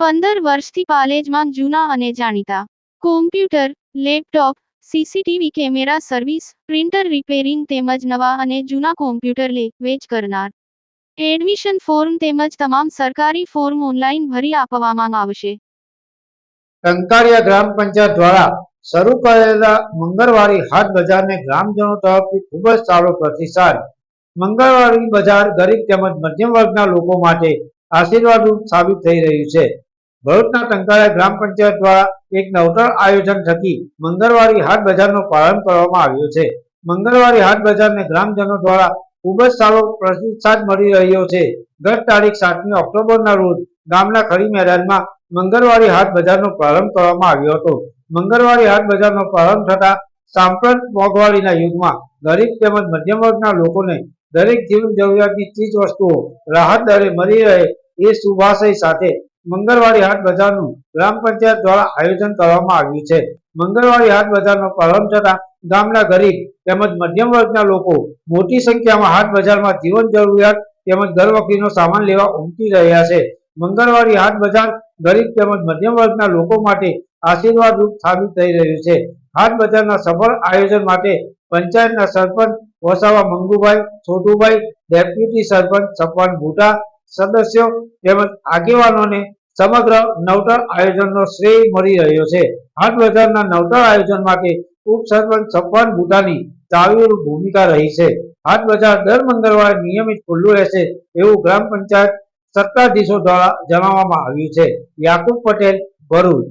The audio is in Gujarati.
પંદર વર્ષથી પાલેજમાં જૂના અને જાણીતા. Computer laptop CCTV camera service printer repairing તેમજ નવા અને જૂના કોમ્પ્યુટર લે, વેચ કરનાર. એડમિશન ફોર્મ તેમજ તમામ સરકારી ફોર્મ ઓનલાઈન ભરી આપવામાં આવશે. કંકારિયા ગ્રામ પંચાયત દ્વારા શરૂ કરેલા મંગળવારી હાટ બજારને ગ્રામજનો તરફથી ખૂબ જ સારો પ્રતિસાદ. મંગળવારી બજાર ગરીબ તેમજ મધ્યમ વર્ગના લોકો માટે આશીર્વાદરૂપ સાબિત થઈ રહ્યું છે. ભરૂચના ટંકારિયા ગ્રામ પંચાયત દ્વારા એક નવતર આયોજન થકી મંગળવારી હાટ બજારનો પ્રારંભ કરવામાં આવ્યો છે. મંગળવારી હાટ બજારને ગ્રામજનો દ્વારા ખૂબ જ સારો પ્રતિસાદ મળી રહ્યો છે. ગત તારીખ સાતમી ઓક્ટોબરના રોજ ગામના ખરી મેદાનમાં મંગળવારી હાટ બજારનો પ્રારંભ કરવામાં આવ્યો હતો. મંગળવારી હાટ બજારનો પ્રારંભ થતા સાંપ્રત મોંઘવારીના યુગમાં ગરીબ તેમજ મધ્યમ વર્ગના લોકોને દરેક જીવન જરૂરિયાતની ચીજ વસ્તુઓ રાહત દરે મળી રહે એ શુભાશય સાથે મંગળવારી હાટ બજારનું ગ્રામ પંચાયત દ્વારા આયોજન કરવામાં આવ્યું છે. મંગળવારી હાટ બજારનો પ્રારંભ થતા ગામના ગરીબ તેમજ મધ્યમ વર્ગના લોકો મોટી સંખ્યામાં હાટ બજારમાં જીવન જરૂરિયાત તેમજ દર વખરીનો સામાન લેવા ઉમટી રહ્યા છે. મંગળવારી હાટ બજાર ગરીબ તેમજ મધ્યમ વર્ગના લોકો માટે આશીર્વાદરૂપ સાબિત થઈ રહ્યું છે. હાટ બજારના સફળ આયોજન માટે પંચાયતના સરપંચ વસાવા મંગુભાઈ, છોટુભાઈ, ડેપ્યુટી સરપંચ સપવાન ભૂટા સદસ્યો તેમજ આગેવાનોને સમગ્ર નવતર આયોજનનો શ્રેય મળી રહ્યો છે. હાટ બજારના નવતર આયોજન માટે ઉપસરપંચ સપવાન ભૂટાની ચાવીરૂપ ભૂમિકા રહી છે. હાટ બજાર દર મંગળવારે નિયમિત ખુલ્લું રહેશે એવું ગ્રામ પંચાયત સત્તાધીશો દ્વારા જણાવવામાં આવ્યું છે. યાકુબ પટેલ ભરૂચ.